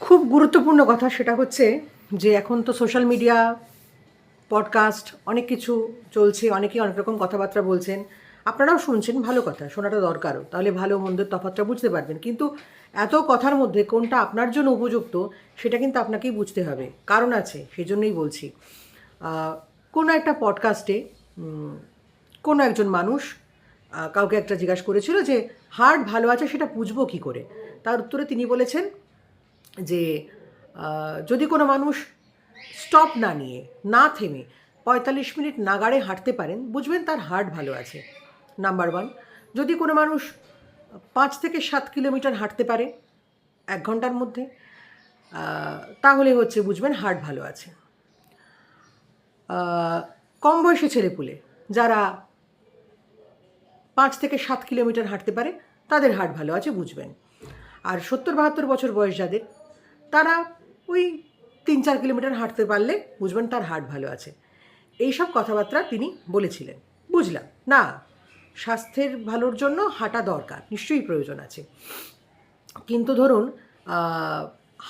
খুব গুরুত্বপূর্ণ কথা সেটা হচ্ছে যে এখন তো সোশ্যাল মিডিয়া পডকাস্ট অনেক কিছু চলছে, অনেকেই অনেক রকম কথাবার্তা বলছেন। আপনারাও শুনছেন, ভালো কথা, শোনাটা দরকারও। তাহলে ভালো মন্দের তফাৎটা বুঝতে পারবেন। কিন্তু এত কথার মধ্যে কোনটা আপনার জন্য উপযুক্ত, সেটা কিন্তু আপনাকেই বুঝতে হবে। কারণ আছে সেই জন্যই বলছি কোনো একটা পডকাস্টে কোনো একজন মানুষ কাউকে একটা জিজ্ঞাসা করেছিল যে, হার্ট ভালো আছে সেটা বুঝব কী করে? তার উত্তরে তিনি বলেছেন যে যদি কোনো মানুষ স্টপ না নিয়ে, না থেমে পঁয়তাল্লিশ মিনিট নাগাড়ে হাঁটতে পারেন, বুঝবেন তার হার্ট ভালো আছে। নাম্বার ওয়ান যদি কোনো মানুষ পাঁচ থেকে সাত কিলোমিটার হাঁটতে পারে এক ঘণ্টার মধ্যে তাহলে হচ্ছে বুঝবেন হার্ট ভালো আছে। কম বয়সী ছেলেপুলে যারা পাঁচ থেকে সাত কিলোমিটার হাঁটতে পারে, তাদের হার্ট ভালো আছে, বুঝবেন। আর সত্তর বাহাত্তর বছর বয়স যাদের তারা ওই তিন চার কিলোমিটার হাঁটতে পারলে বুঝবেন তার হার্ট ভালো আছে। এই সব কথাবার্তা তিনি বলেছিলেন। বুঝলাম। না, স্বাস্থ্যের ভালোর জন্য হাঁটা দরকার, নিশ্চয়ই প্রয়োজন আছে। কিন্তু ধরুন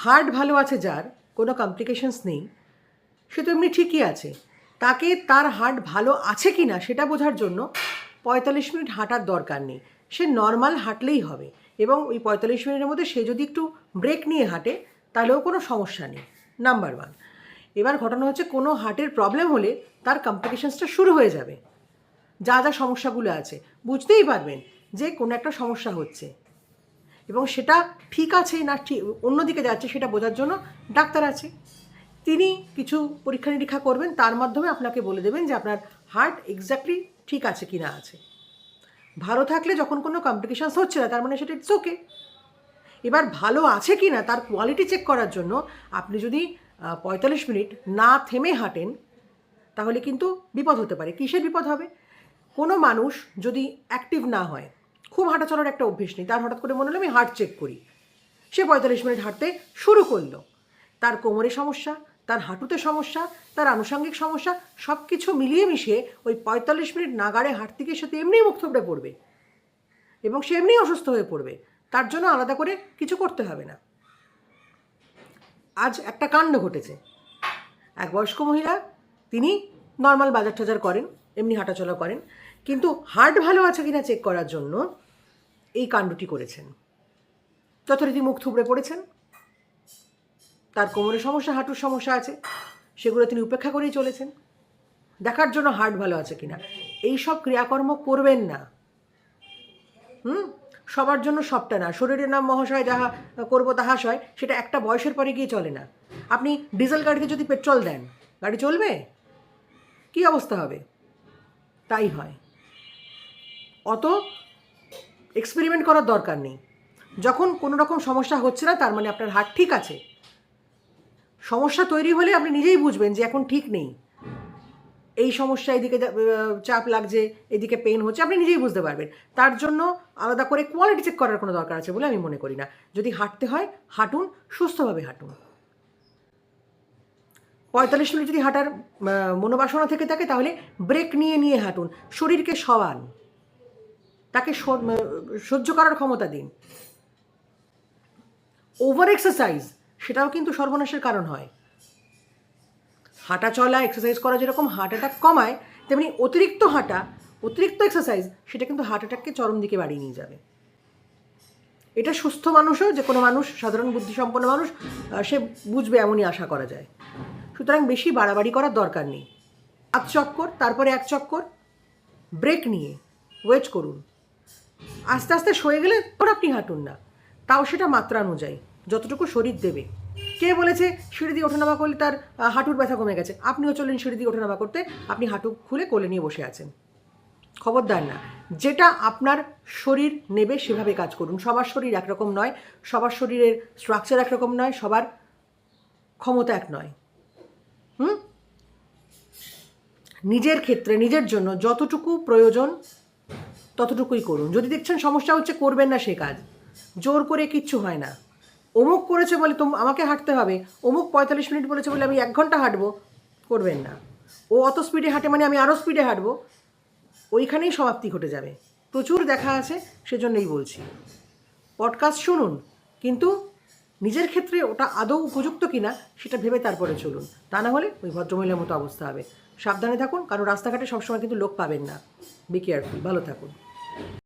হার্ট ভালো আছে যার, কোনো কমপ্লিকেশনস নেই, সে তো এমনি ঠিকই আছে। তাকে তার হার্ট ভালো আছে কি না সেটা বোঝার জন্য পঁয়তাল্লিশ মিনিট হাঁটার দরকার নেই। সে নর্মাল হাঁটলেই হবে এবং ওই পঁয়তাল্লিশ মিনিটের মধ্যে সে যদি একটু ব্রেক নিয়ে হাঁটে তাহলেও কোনো সমস্যা নেই নাম্বার ওয়ান এবার ঘটনা হচ্ছে কোনো হার্টের প্রবলেম হলে তার কমপ্লিকেশনসটা শুরু হয়ে যাবে। যা যা সমস্যাগুলো আছে, বুঝতেই পারবেন যে কোনো একটা সমস্যা হচ্ছে। এবং সেটা ঠিক আছে না ঠিক, অন্যদিকে যাচ্ছে সেটা বোঝার জন্য ডাক্তার আছে। তিনি কিছু পরীক্ষা নিরীক্ষা করবেন, তার মাধ্যমে আপনাকে বলে দেবেন যে আপনার হার্ট এক্স্যাক্টলি ঠিক আছে কি না আছে। ভালো থাকলে যখন কোনো কমপ্লিকেশানস হচ্ছে না, তার মানে সেটা ইটস ওকে এবার ভালো আছে কি না তার কোয়ালিটি চেক করার জন্য আপনি যদি পঁয়তাল্লিশ মিনিট না থেমে হাঁটেন, তাহলে কিন্তু বিপদ হতে পারে। কিসের বিপদ হবে? কোনো মানুষ যদি অ্যাক্টিভ না হয়, খুব হাঁটা চলার একটা অভ্যেস নেই, তার হঠাৎ করে মনে হলো আমি হার্ট চেক করি। সে পঁয়তাল্লিশ মিনিট হাঁটতে শুরু করল। তার কোমরে সমস্যা, তার হাঁটুতে সমস্যা, তার আনুষঙ্গিক সমস্যা সব কিছু মিলিয়ে মিশিয়ে ওই পঁয়তাল্লিশ মিনিট নাগাড়ে হাঁটতে গিয়ে সে তো এমনিই মুখ পড়বে। এবং সে এমনিই অসুস্থ হয়ে পড়বে। তার জন্য আলাদা করে কিছু করতে হবে না। আজ একটা কাণ্ড ঘটেছে। এক বয়স্ক মহিলা, তিনি নর্মাল বাজার টাজার করেন, এমনি হাঁটাচলা করেন, কিন্তু হার্ট ভালো আছে কিনা চেক করার জন্য এই কাণ্ডটি করেছেন। যথারীতি মুখ থুবড়ে পড়েছেন। তার কোমরে সমস্যা, হাঁটুর সমস্যা আছে, সেগুলো তিনি উপেক্ষা করেই চলেছেন। দেখার জন্য হার্ট ভালো আছে কিনা এই সব ক্রিয়াকর্ম করবেন না। হুম? সবার জন্য সবটা না। শরীরের নাম মহাশয় যাহা করব তাহা সয় সেটা একটা বয়সের পরে গিয়ে চলে না। আপনি ডিজেল গাড়িতে যদি পেট্রোল দেন, গাড়ি চলবে? কি অবস্থা হবে? তাই হয়। অত এক্সপেরিমেন্ট করার দরকার নেই। যখন কোনো রকম সমস্যা হচ্ছে না, তার মানে আপনার হার্ট ঠিক আছে। সমস্যা তৈরি হলে আপনি নিজেই বুঝবেন যে এখন ঠিক নেই। এই সমস্যা, এদিকে চাপ লাগছে, এদিকে পেন হচ্ছে, আপনি নিজেই বুঝতে পারবেন। তার জন্য আলাদা করে কোয়ালিটি চেক করার কোনো দরকার আছে বলে আমি মনে করি না। যদি হাঁটতে হয়, হাঁটুন, সুস্থভাবে হাঁটুন। পঁয়তাল্লিশ মিনিট যদি হাঁটার মনোবাসনা থেকে থাকে, তাহলে ব্রেক নিয়ে নিয়ে হাঁটুন। শরীরকে সওয়ান তাকে সহ্য করার ক্ষমতা দিন। ওভার এক্সারসাইজ সেটাও কিন্তু সর্বনাশের কারণ হয়। হাঁটা চলা এক্সারসাইজ করা যেরকম হার্ট অ্যাটাক কমায়, তেমনি অতিরিক্ত হাঁটা, অতিরিক্ত এক্সারসাইজ সেটা কিন্তু হার্ট অ্যাটাককে চরম দিকে বাড়িয়ে নিয়ে যাবে। এটা সুস্থ মানুষও, যে কোনো মানুষ, সাধারণ বুদ্ধিসম্পন্ন মানুষ সে বুঝবে এমনই আশা করা যায়। সুতরাং বেশি বাড়াবাড়ি করার দরকার নেই। আধ চক্কর, তারপরে এক চক্কর ব্রেক নিয়ে ওয়েট করুন। আস্তে আস্তে সয়ে গেলে ওর আপনি হাঁটুন না। তাও সেটা মাত্রা অনুযায়ী, যতটুকু শরীর দেবে। কে বলেছে সিঁড়ি দিয়ে ওঠানামা করলে তার হাঁটুর ব্যথা কমে গেছে? আপনিও চলেন সিঁড়ি দিয়ে ওঠানামা করতে। আপনি হাঁটু খুলে কোলে নিয়ে বসে আছেন। খবরদার না। যেটা আপনার শরীর নেবে সেভাবে কাজ করুন। সবার শরীর একরকম নয়, সবার শরীরের স্ট্রাকচার একরকম নয়, সবার ক্ষমতা এক নয়। হুম? নিজের ক্ষেত্রে, নিজের জন্য যতটুকু প্রয়োজন ততটুকুই করুন। যদি দেখছেন সমস্যা হচ্ছে, করবেন না সে কাজ। জোর করে কিচ্ছু হয় না। অমুক করেছে বলে তো আমাকে হাঁটতে হবে। অমুক পঁয়তাল্লিশ মিনিট বলেছে বলে আমি এক ঘণ্টা হাঁটবো। করবেন না। ও অত স্পিডে হাঁটে মানে আমি আরও স্পিডে হাঁটবো। ওইখানেই সমাপ্তি ঘটে যাবে। প্রচুর দেখা আছে, সেজন্যই বলছি। পডকাস্ট শুনুন, কিন্তু নিজের ক্ষেত্রে ওটা আদৌ উপযুক্ত কিনা, সেটা ভেবে তারপরে চলুন। তা না হলে ওই ভদ্রমহিলার মতো অবস্থা হবে। সাবধানে থাকুন, কারণ রাস্তাঘাটে সবসময় কিন্তু লোক পাবেন না। বি কেয়ারফুল ভালো থাকুন।